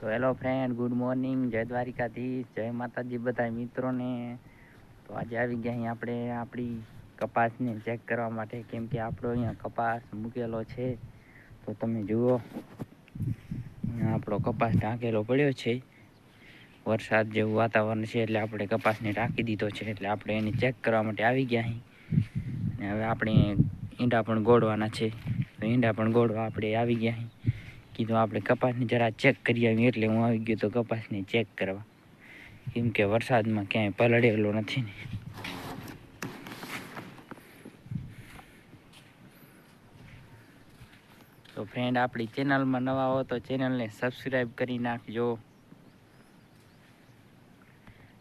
તો hello friend good morning જય દ્વારિકાધીશ, જય માતાજી બધા મિત્રોને. તો આજે આવી ગયા અહીં આપણે આપણી કપાસને ચેક કરવા માટે, કેમ કે આપણો અહીંયા કપાસ મૂકેલો છે. તો તમે જુઓ આપણો કપાસ ઢાંકેલો પડ્યો છે. વરસાદ જેવું વાતાવરણ છે એટલે આપણે કપાસને ઢાંકી દીધો છે એટલે આપણે એને ચેક કરવા માટે આવી ગયા અહીં. અને હવે આપણે ઈંડા પણ ગોળવાના છે. તો ઈંડા પણ ગોળવા આપણે આવી ગયા અહીં. કીધું, આપણે કપાસને જરા ચેક કરી આવીએ. એટલે હું આવી ગયો તો કપાસને ચેક કરવા. કેમ કે વરસાદમાં ક્યાંય પલળેલો નથી ને. તો ફ્રેન્ડ આપણી ચેનલમાં નવા હો તો ચેનલને સબસ્ક્રાઈબ કરી નાખજો.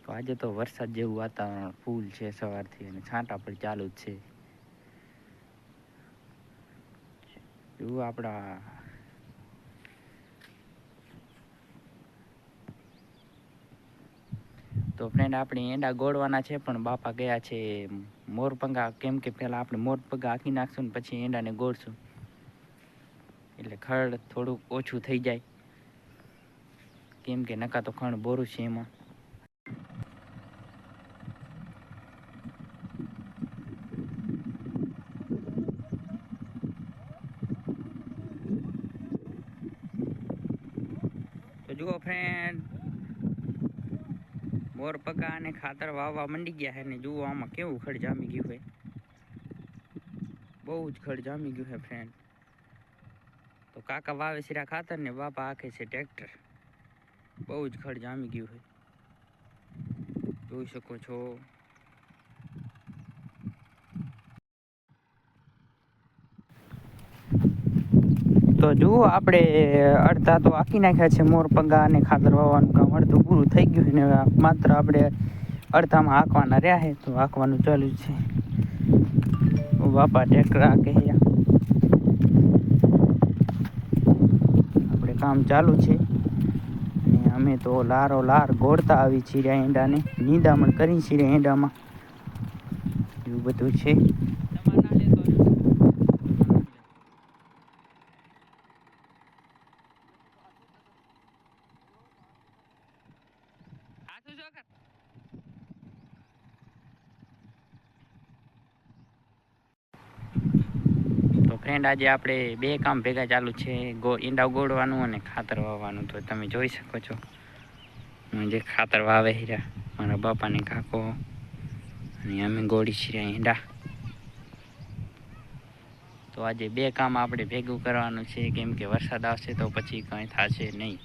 તો આજે તો વરસાદ જેવું વાતાવરણ ફૂલ છે સવારથી અને છાંટા પણ ચાલુ જ છે. એવું આપણા તો ફ્રેન્ડ આપણે એંડા ગોળવાના છે, પણ બાપા ગયા છે મોરપંગા કેમ કે પહેલાં આપણે મોરપંગા આખી નાખશું ને પછી એંડાને ગોળશું. એટલે ખડ થોડુંક ઓછું થઈ જાય. કેમ કે નકા તો ખણ બોરું છે એમાં. જુઓ ફ્રેન્ડ મોર પકા અને ખાતર વાવવા મંડી ગયા છે ને જુઓ આમાં કેવું ખડ જામી ગયું છે બહુ જ ખડ જામી ગયું છે ફ્રેન્ડ તો કાકા વાવે સિરા ખાતર ને બાપા આખે છે ટ્રેક્ટર બહુ જ ખડ જામી ગયું છે જોઈ શકો છો. તો જુઓ, આપણે અડધા તો આખી નાખ્યા છે મોરપંગા અને ખાતર વાવવાનું કામ અડધું પૂરું થઈ ગયું અને માત્ર આપણે અડધામાં હાંકવાના રહ્યા છે, તો હાંકવાનું ચાલુ છે. બાપા ટેકરા હાંકે આપણે કામ ચાલુ છે. અને અમે તો લારો લાર ગોળતા આવી છીએ એંડાને નીંદામણ કરી છીએ એંડામાં એવું બધું છે તો ફ્રેન્ડ આજે આપણે બે કામ ભેગા ચાલુ છે. ગો, ઈંડા ગોળવાનું અને ખાતર વાવવાનું. તો તમે જોઈ શકો છો. હું જે ખાતર વાવે હીરા મારા બાપાને કાકો અને અમે ગોળી છીએ ઈંડા. તો આજે બે કામ આપણે ભેગું કરવાનું છે. કેમ કે વરસાદ આવશે તો પછી કંઈ થશે નહીં.